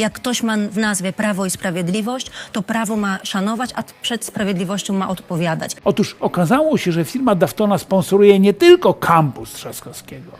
Jak ktoś ma w nazwie Prawo i Sprawiedliwość, to prawo ma szanować, a przed sprawiedliwością ma odpowiadać. Otóż okazało się, że firma Daftona sponsoruje nie tylko kampus Trzaskowskiego,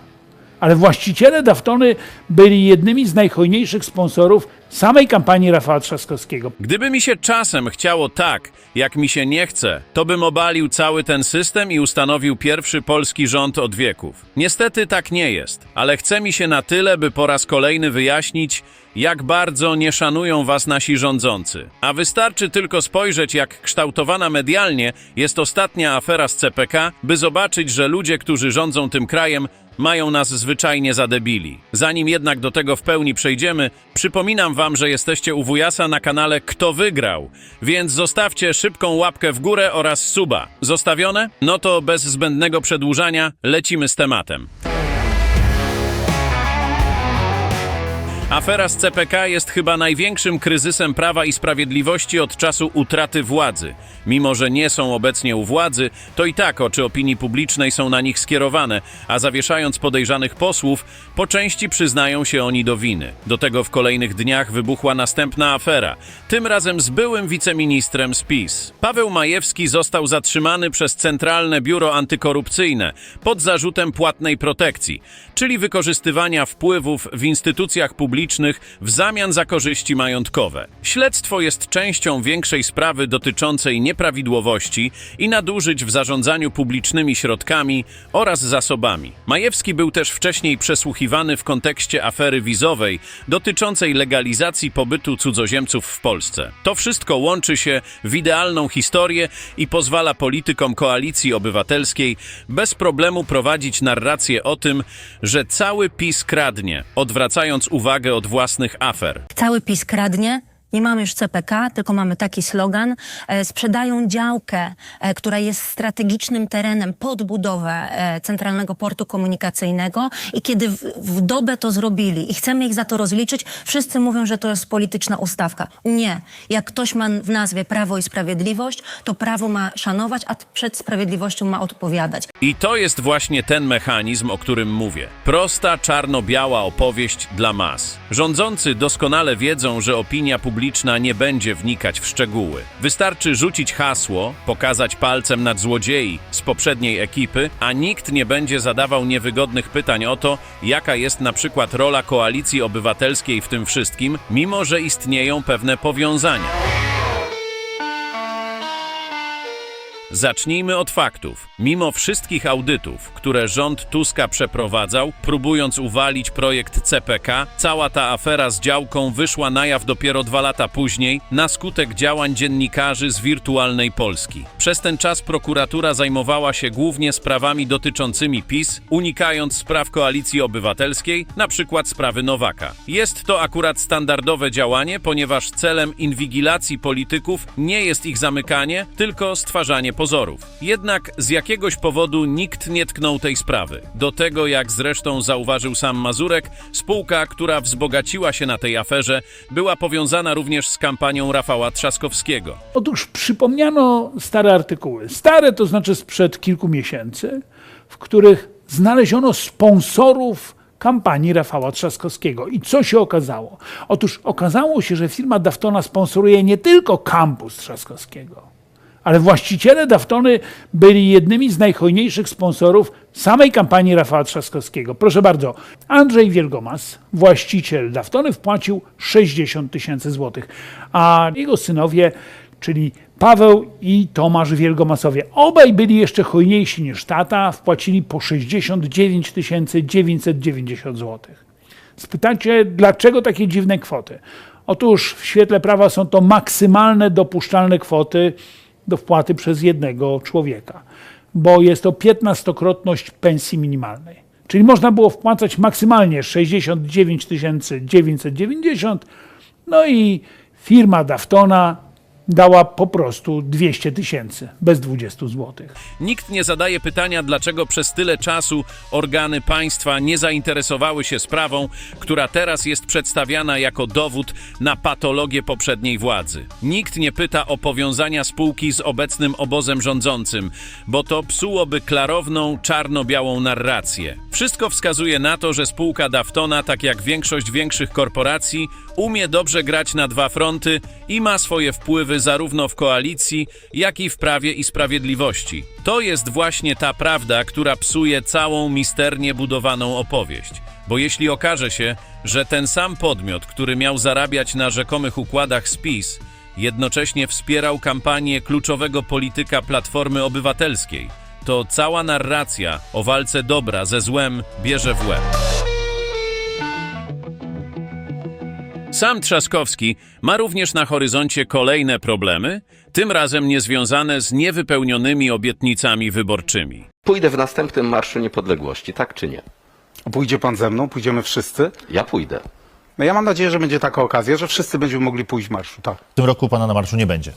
ale właściciele Daftony byli jednymi z najhojniejszych sponsorów samej kampanii Rafała Trzaskowskiego. Gdyby mi się czasem chciało tak, jak mi się nie chce, to bym obalił cały ten system i ustanowił pierwszy polski rząd od wieków. Niestety tak nie jest, ale chce mi się na tyle, by po raz kolejny wyjaśnić, jak bardzo nie szanują was nasi rządzący. A wystarczy tylko spojrzeć, jak kształtowana medialnie jest ostatnia afera z CPK, by zobaczyć, że ludzie, którzy rządzą tym krajem, mają nas zwyczajnie za debili. Zanim jednak do tego w pełni przejdziemy, przypominam wam, że jesteście u Wujasa na kanale Kto Wygrał, więc zostawcie szybką łapkę w górę oraz suba. Zostawione? No to bez zbędnego przedłużania lecimy z tematem. Afera z CPK jest chyba największym kryzysem prawa i sprawiedliwości od czasu utraty władzy. Mimo, że nie są obecnie u władzy, to i tak oczy opinii publicznej są na nich skierowane, a zawieszając podejrzanych posłów, po części przyznają się oni do winy. Do tego w kolejnych dniach wybuchła następna afera, tym razem z byłym wiceministrem z PiS. Paweł Majewski został zatrzymany przez Centralne Biuro Antykorupcyjne pod zarzutem płatnej protekcji, czyli wykorzystywania wpływów w instytucjach publicznych w zamian za korzyści majątkowe. Śledztwo jest częścią większej sprawy dotyczącej nieprawidłowości i nadużyć w zarządzaniu publicznymi środkami oraz zasobami. Majewski był też wcześniej przesłuchiwany w kontekście afery wizowej dotyczącej legalizacji pobytu cudzoziemców w Polsce. To wszystko łączy się w idealną historię i pozwala politykom koalicji obywatelskiej bez problemu prowadzić narrację o tym, że cały PiS kradnie, odwracając uwagę od własnych afer. Cały PiS kradnie. Nie mamy już CPK, tylko mamy taki slogan. E, sprzedają działkę, e, która jest strategicznym terenem pod budowę e, Centralnego Portu Komunikacyjnego i kiedy w, w dobę to zrobili i chcemy ich za to rozliczyć, wszyscy mówią, że to jest polityczna ustawka. Nie. Jak ktoś ma w nazwie Prawo i Sprawiedliwość, to prawo ma szanować, a przed sprawiedliwością ma odpowiadać. I to jest właśnie ten mechanizm, o którym mówię. Prosta, czarno-biała opowieść dla mas. Rządzący doskonale wiedzą, że opinia publiczna nie będzie wnikać w szczegóły. Wystarczy rzucić hasło, pokazać palcem nad złodziei z poprzedniej ekipy, a nikt nie będzie zadawał niewygodnych pytań o to, jaka jest na przykład rola koalicji obywatelskiej w tym wszystkim, mimo że istnieją pewne powiązania. Zacznijmy od faktów. Mimo wszystkich audytów, które rząd Tuska przeprowadzał, próbując uwalić projekt CPK, cała ta afera z działką wyszła na jaw dopiero dwa lata później, na skutek działań dziennikarzy z wirtualnej Polski. Przez ten czas prokuratura zajmowała się głównie sprawami dotyczącymi PiS, unikając spraw koalicji obywatelskiej, na przykład sprawy Nowaka. Jest to akurat standardowe działanie, ponieważ celem inwigilacji polityków nie jest ich zamykanie, tylko stwarzanie pozorów. Jednak z jakiegoś powodu nikt nie tknął tej sprawy. Do tego, jak zresztą zauważył sam Mazurek, spółka, która wzbogaciła się na tej aferze, była powiązana również z kampanią Rafała Trzaskowskiego. Otóż przypomniano stare artykuły. Stare to znaczy sprzed kilku miesięcy, w których znaleziono sponsorów kampanii Rafała Trzaskowskiego. I co się okazało? Otóż okazało się, że firma Daftona sponsoruje nie tylko kampus Trzaskowskiego, ale właściciele Daftony byli jednymi z najhojniejszych sponsorów samej kampanii Rafała Trzaskowskiego. Proszę bardzo, Andrzej Wielgomas, właściciel Daftony, wpłacił 60 tysięcy złotych, a jego synowie, czyli Paweł i Tomasz Wielgomasowie, obaj byli jeszcze hojniejsi niż tata, wpłacili po 69 990 złotych. Spytacie, dlaczego takie dziwne kwoty? Otóż w świetle prawa są to maksymalne dopuszczalne kwoty do wpłaty przez jednego człowieka, bo jest to 15-krotność pensji minimalnej. Czyli można było wpłacać maksymalnie 69 990, no i firma Daftona dała po prostu 200 tysięcy, bez 20 złotych. Nikt nie zadaje pytania, dlaczego przez tyle czasu organy państwa nie zainteresowały się sprawą, która teraz jest przedstawiana jako dowód na patologię poprzedniej władzy. Nikt nie pyta o powiązania spółki z obecnym obozem rządzącym, bo to psułoby klarowną, czarno-białą narrację. Wszystko wskazuje na to, że spółka Daftona, tak jak większość większych korporacji, umie dobrze grać na dwa fronty i ma swoje wpływy zarówno w koalicji, jak i w prawie i sprawiedliwości. To jest właśnie ta prawda, która psuje całą misternie budowaną opowieść. Bo jeśli okaże się, że ten sam podmiot, który miał zarabiać na rzekomych układach spis, jednocześnie wspierał kampanię kluczowego polityka Platformy Obywatelskiej, to cała narracja o walce dobra ze złem bierze w łeb. Sam Trzaskowski ma również na horyzoncie kolejne problemy, tym razem niezwiązane z niewypełnionymi obietnicami wyborczymi. Pójdę w następnym Marszu Niepodległości, tak czy nie? Pójdzie pan ze mną, pójdziemy wszyscy. Ja pójdę. No ja mam nadzieję, że będzie taka okazja, że wszyscy będziemy mogli pójść w marszu, tak. W tym roku pana na marszu nie będzie.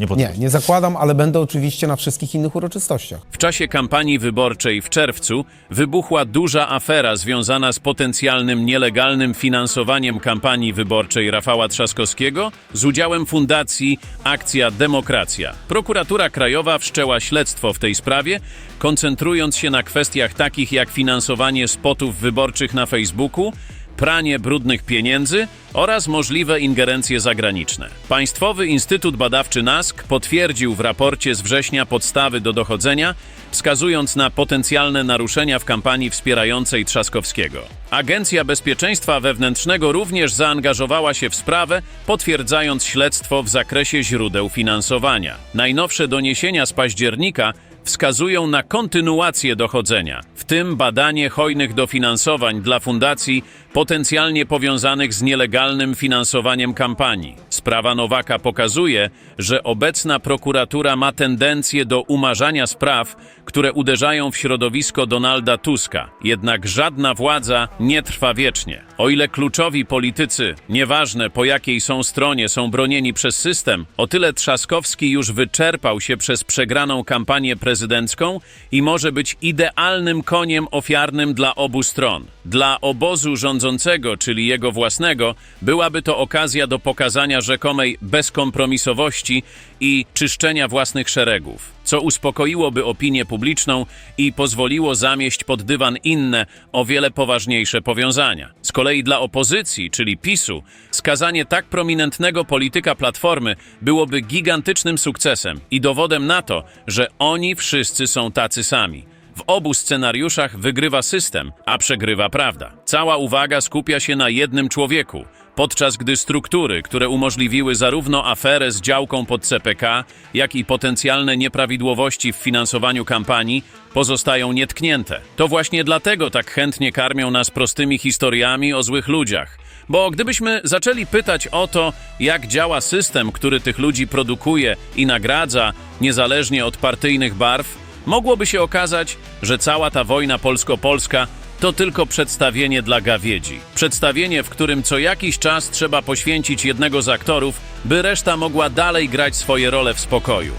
Nie, Nie, nie zakładam, ale będę oczywiście na wszystkich innych uroczystościach. W czasie kampanii wyborczej w czerwcu wybuchła duża afera związana z potencjalnym nielegalnym finansowaniem kampanii wyborczej Rafała Trzaskowskiego z udziałem fundacji Akcja Demokracja. Prokuratura Krajowa wszczęła śledztwo w tej sprawie, koncentrując się na kwestiach takich jak finansowanie spotów wyborczych na Facebooku, pranie brudnych pieniędzy oraz możliwe ingerencje zagraniczne. Państwowy Instytut Badawczy NASK potwierdził w raporcie z września podstawy do dochodzenia, wskazując na potencjalne naruszenia w kampanii wspierającej Trzaskowskiego. Agencja Bezpieczeństwa Wewnętrznego również zaangażowała się w sprawę, potwierdzając śledztwo w zakresie źródeł finansowania. Najnowsze doniesienia z października wskazują na kontynuację dochodzenia, w tym badanie hojnych dofinansowań dla fundacji potencjalnie powiązanych z nielegalnym finansowaniem kampanii. Sprawa Nowaka pokazuje, że obecna prokuratura ma tendencję do umarzania spraw, które uderzają w środowisko Donalda Tuska. Jednak żadna władza nie trwa wiecznie. O ile kluczowi politycy, nieważne po jakiej są stronie, są bronieni przez system, o tyle Trzaskowski już wyczerpał się przez przegraną kampanię prezydencką i może być idealnym koniem ofiarnym dla obu stron. Dla obozu rządzącego, czyli jego własnego, byłaby to okazja do pokazania rzekomej bezkompromisowości i czyszczenia własnych szeregów, co uspokoiłoby opinię publiczną i pozwoliło zamieść pod dywan inne, o wiele poważniejsze powiązania. Z kolei dla opozycji, czyli PiSu, skazanie tak prominentnego polityka Platformy byłoby gigantycznym sukcesem i dowodem na to, że oni wszyscy są tacy sami. W obu scenariuszach wygrywa system, a przegrywa prawda. Cała uwaga skupia się na jednym człowieku, podczas gdy struktury, które umożliwiły zarówno aferę z działką pod CPK, jak i potencjalne nieprawidłowości w finansowaniu kampanii, pozostają nietknięte. To właśnie dlatego tak chętnie karmią nas prostymi historiami o złych ludziach. Bo gdybyśmy zaczęli pytać o to, jak działa system, który tych ludzi produkuje i nagradza, niezależnie od partyjnych barw, mogłoby się okazać, że cała ta wojna polsko-polska to tylko przedstawienie dla gawiedzi. Przedstawienie, w którym co jakiś czas trzeba poświęcić jednego z aktorów, by reszta mogła dalej grać swoje role w spokoju.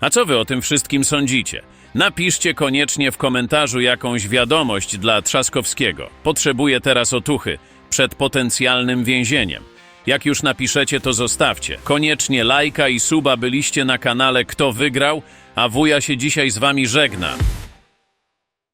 A co wy o tym wszystkim sądzicie? Napiszcie koniecznie w komentarzu jakąś wiadomość dla Trzaskowskiego. Potrzebuje teraz otuchy przed potencjalnym więzieniem. Jak już napiszecie, to zostawcie. Koniecznie lajka i suba byliście na kanale Kto Wygrał, a wuja się dzisiaj z wami żegna.